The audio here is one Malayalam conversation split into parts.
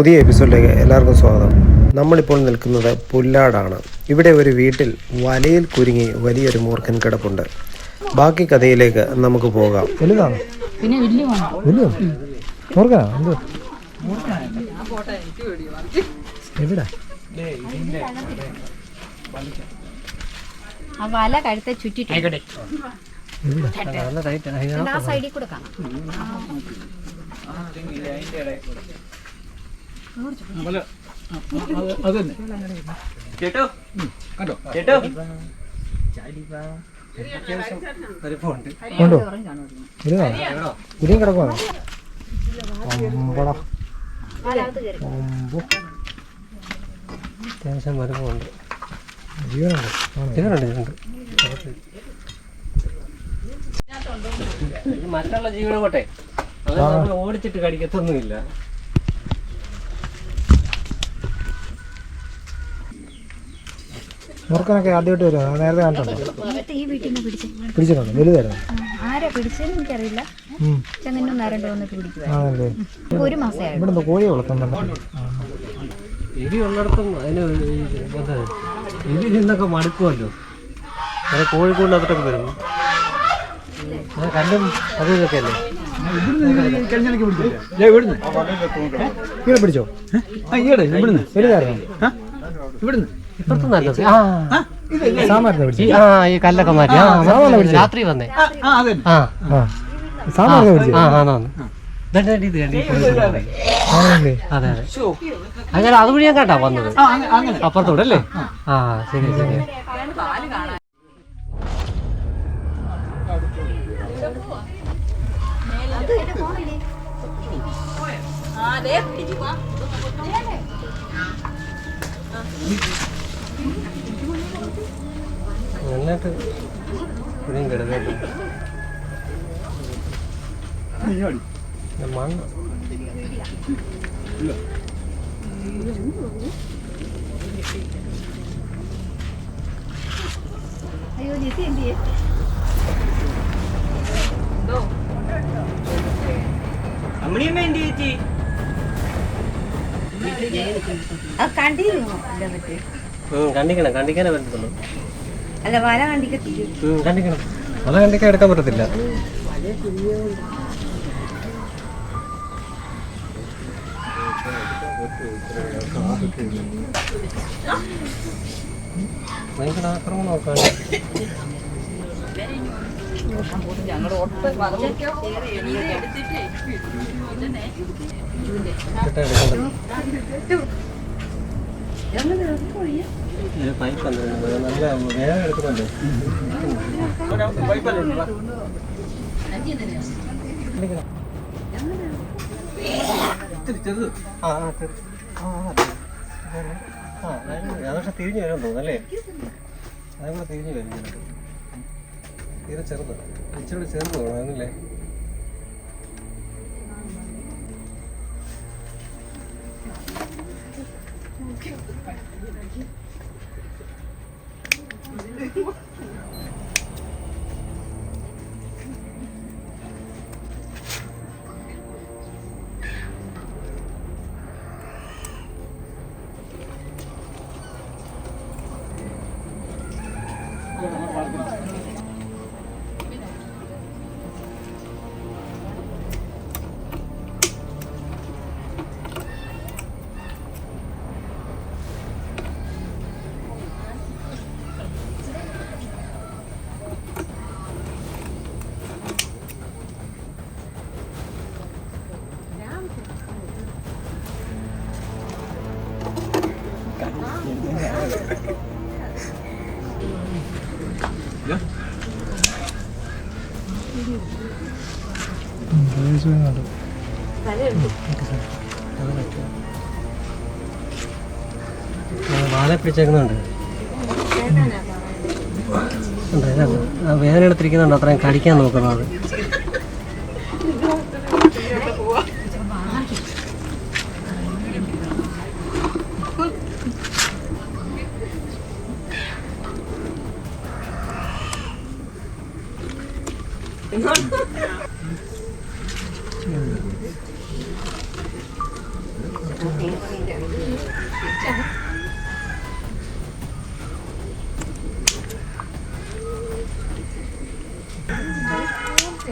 പുതിയ എപ്പിസോഡിലേക്ക് എല്ലാവർക്കും സ്വാഗതം. നമ്മളിപ്പോൾ നിൽക്കുന്നത് പുല്ലാടാണ്. ഇവിടെ ഒരു വീട്ടിൽ വലയിൽ കുരുങ്ങി വലിയൊരു മൂർഖൻ കിടപ്പുണ്ട്. ബാക്കി കഥയിലേക്ക് നമുക്ക് പോകാം. വലുതാണോ? എവിടെ? ആ വല കഴുത്തെ ചുറ്റിട്ട്. ആ സൈഡിൽ കൂടെ കാണാം ഉണ്ടോ വലുതാണോ കുരിയും കിടക്കുവാണോ അത്യാവശ്യം വലുപ്പമുണ്ട്. ജീവനുണ്ടോ. ഇതിനുണ്ട് മറ്റുള്ള ജീവനെ പോട്ടെ അത് നമ്മൾ ഓടിച്ചിട്ട് കടിക്കത്തൊന്നുമില്ല. മൂർഖനൊക്കെ ആദ്യമായിട്ട് വരുമോ നേരത്തെ കണ്ടിട്ടുണ്ടോ. ഈ വീട്ടിൽ നിന്ന് പിടിച്ച്. പിടിച്ചിട്ടുണ്ടോ. വലുതായിരുന്നു. ആരാ പിടിച്ചതെന്ന് എനിക്കറിയില്ല. വന്നിട്ട് ആണല്ലേ. ഒരു മാസമായിരുന്നു എന്തോ കോഴി വളർത്തുന്നുണ്ടോ എരി ഉള്ളിടത്തും അതിന് ഇത് എരി നിന്നൊക്കെ മടുക്കുമല്ലോ അത് കോഴിക്കോടിനകത്തൊക്കെ വരും. അത് കല്ലും അതും ഇതൊക്കെ അല്ലേ പിടിച്ചോ? വലുതായിരുന്നു. ഇപ്പുറത്ത് നല്ലത് ആ. സാമായിരുന്നു പിടിച്ചു ഈ- ആ ഈ കല്ലൊക്കെ മാറ്റി. ആ പിടിച്ചത്? രാത്രി വന്നേ. ആ ആ പിടിച്ചു ആ ആ. ഇത് കണ്ടോ, ഈ. ആണല്ലേ അതെ അതെ. അങ്ങനെ അതുവഴി ഞാൻ കേട്ടാ വന്നത്. അപ്പുറത്തോടെ അല്ലേ? ആ ശരി ശരി. എന്നിട്ട് ഇവിടെയും കിടക്കട്ടെ മണ്ണ് അയ്യോ ചേച്ചി എന്ത് ചെയ്യും? അത് കണ്ടിരുന്നു? എന്താ പറ്റേ. കണ്ടിക്കണം കണ്ടിക്കാനേ പറ്റത്തുള്ളൂ. അല്ല വല കണ്ടിക്കത്തില്ല? കണ്ടിക്കണം. അത് കണ്ടിക്കാൻ എടുക്കാൻ പറ്റത്തില്ല. ഭയങ്കര ആക്രമണമൊക്കെ പൈപ്പ് അതായത് തിരിഞ്ഞു വരാൻ തോന്നുന്നല്ലേ അതേപോലെ തിരിഞ്ഞു വരും തീരെ ചെറുത് ഇച്ചിരി ചെറുത് തോന്നുന്നല്ലേ Thank you. വാല പിടിച്ചേക്കുന്നുണ്ട് വേദന എടുത്തിരിക്കുന്നുണ്ട് അത്രയും കടിക്കാൻ നോക്കുന്നത്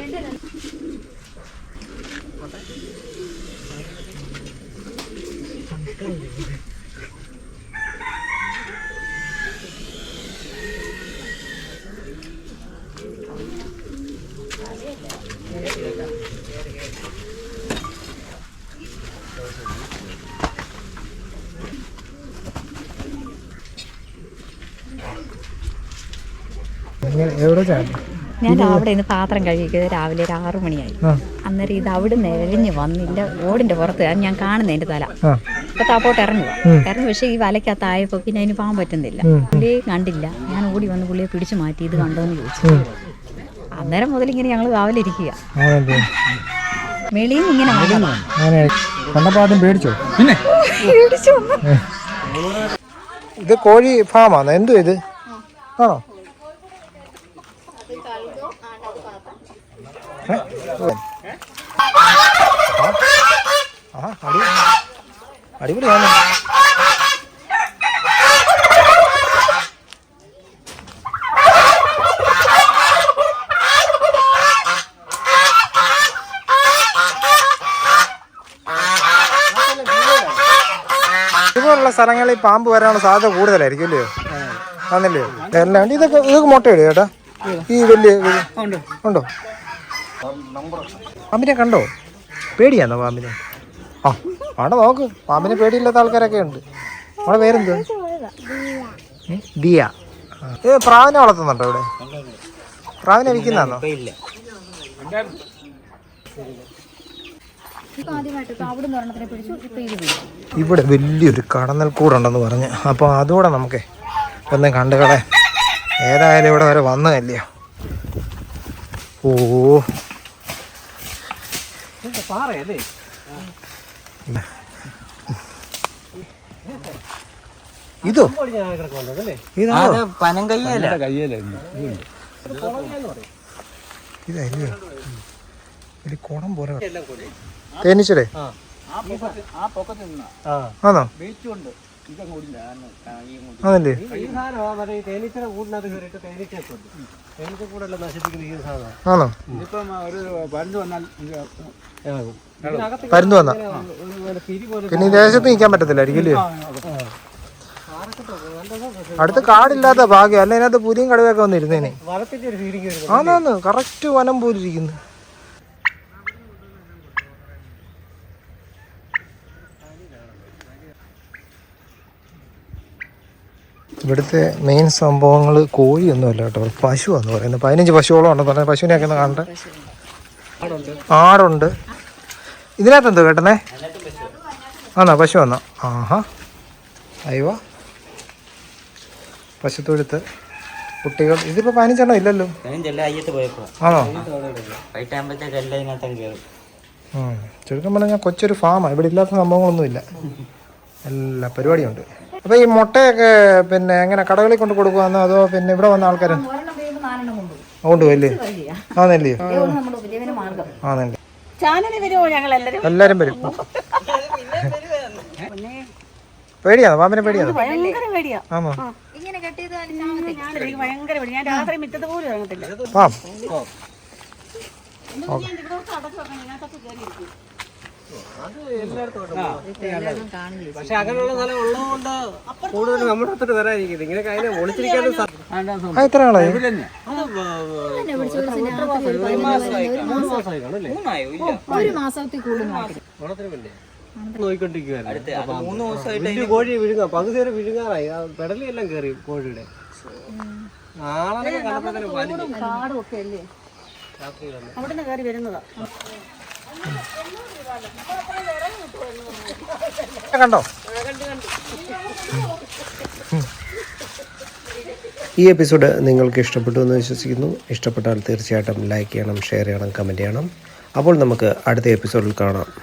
എങ്ങനെ എവിടെ ഞാൻ അവിടെ നിന്ന് പാത്രം കഴുകിയത് രാവിലെ ഒരു ആറു മണിയായി. അന്നേരം ഇത് അവിടെ നിന്ന് എഴഞ്ഞ് വന്നില്ല. ഓടിന്റെ പുറത്ത് അത് ഞാൻ കാണുന്ന എന്റെ തല. ഇപ്പൊ താപ്പോട്ട് ഇറങ്ങുക ഇറങ്ങി പക്ഷെ ഈ വലക്കകത്തായപ്പോ പിന്നെ അതിന് പോകാൻ പറ്റുന്നില്ല. പുള്ളിയെ കണ്ടില്ല. ഞാൻ ഓടി വന്ന് പുള്ളിയെ പിടിച്ചു മാറ്റി ഇത് കണ്ടോന്ന് ചോദിച്ചു. അന്നേരം മുതൽ ഇങ്ങനെ ഞങ്ങൾ കാവലിരിക്കുക വെളിയിൽ ഇങ്ങനെ ആദ്യം പേടിച്ചോ. ഇത് കോഴി ഫാമാണ് എന്തു ഇത്? ആണോ ഏ? ആ, അടി അടിപൊളിയാണ് ഇതുപോലുള്ള സ്ഥലങ്ങളിൽ പാമ്പ് വരാനുള്ള സാധ്യത കൂടുതലായിരിക്കും അല്ലയോ ആണല്ലേ? എല്ലാം ഇതൊക്കെ ഇതൊക്കെ മുട്ടയിടും ചേട്ടാ? ഈ വലിയ. ഉണ്ടോ? പാമ്പിനെ കണ്ടോ? പേടിയാണോ പാമ്പിനെ? ആ അവിടെ നോക്ക്. പാമ്പിനെ പേടിയില്ലാത്ത ആൾക്കാരൊക്കെ ഉണ്ട്. അവിടെ പേരെന്ത്? ദിയ. ഏ പ്രാവിനെ വളർത്തുന്നുണ്ടോ ഇവിടെ? പ്രാവിനെ വിൽക്കുന്നതാണോ ഇവിടെ വലിയൊരു കടന്നൽ കൂടുണ്ടെന്ന് പറഞ്ഞ്. അപ്പോൾ അതുകൂടെ നമുക്കേ ഒന്ന് കണ്ടുകളെ ഏതായാലും ഇവിടെ വരെ വന്നതല്ലയോ ഓ പാറയല്ലേ? ഇതോ. പനം കയ്യല്ല ഇതല്ലേ ഒരു കുണം പോലെ തേനീച്ചടേ ആണോ സാധനം ആണോ? പരുന്ത് വന്ന? പിന്നെ ഈ ദേശത്ത് നിൽക്കാൻ പറ്റത്തില്ലായിരിക്കും അല്ലേ അടുത്ത് കാടില്ലാത്ത ഭാഗ്യം. അല്ല ഇതിനകത്ത് പുലിയും കടുവയൊക്കെ വന്നിരുന്നേനെ. ആന്നാന്ന് കറക്റ്റ് വനം പോലിരിക്കുന്നു. ഇവിടുത്തെ മെയിൻ സംഭവങ്ങൾ കോഴിയൊന്നുമല്ല കേട്ടോ. പശു എന്ന് പറയുന്നത്. പതിനഞ്ച് പശുവോളം ഉണ്ടെന്ന് പറഞ്ഞാൽ പശുവിനെയൊക്കെ ഒന്ന് കാണട്ടെ. ആടുണ്ട്. ഇതിനകത്ത് എന്തോ കേട്ടണേ? ആണോ? പശു വന്നോ? ആഹാ. അയ്യോ. പശുത്തൊഴുത്ത്. കുട്ടികൾ ഇതിപ്പോ പതിനഞ്ചെണ്ണം ഇല്ലല്ലോ. ആണോ. ചുരുക്കം പറഞ്ഞാൽ കൊച്ചൊരു ഫാമാണ് ഇവിടെ ഇല്ലാത്ത സംഭവങ്ങളൊന്നുമില്ല. എല്ലാ പരിപാടിയുണ്ട് അപ്പോൾ ഈ മുട്ടയൊക്കെ പിന്നെ എങ്ങനെ കടകളിൽ കൊണ്ട് കൊടുക്കുവാന്നോ അതോ പിന്നെ ഇവിടെ വന്ന ആൾക്കാർ കൊണ്ടുപോയില്ലേ ആന്നല്ലേ? ആന്നല്ലേ. എല്ലാരും വരും. പേടിയാണോ? പാമ്പിനെ പേടിയാണോ? ആണോ പാം പക്ഷെ അങ്ങനെയുള്ള സ്ഥലം ഉള്ളതുകൊണ്ട് കൂടുതൽ നമ്മുടെ അടുത്തോട്ട് വരാതിരിക്കുന്നത് ഇങ്ങനെ ആ എത്ര ഒരു കോഴി വിഴുങ്ങ പകുതി വരെ വിഴുങ്ങാറായി പെടലെല്ലാം കേറി കോഴിയുടെ കാടും ഒക്കെ അല്ലേ അവിടെ നിന്ന് കയറി വരുന്നതാ കണ്ടോ? ഈ എപ്പിസോഡ് നിങ്ങൾക്ക് ഇഷ്ടപ്പെട്ടു എന്ന് വിശ്വസിക്കുന്നു. ഇഷ്ടപ്പെട്ടാൽ തീർച്ചയായിട്ടും ലൈക്ക് ചെയ്യണം ഷെയർ ചെയ്യണം കമന്റ് ചെയ്യണം. അപ്പോൾ നമുക്ക് അടുത്ത എപ്പിസോഡിൽ കാണാം.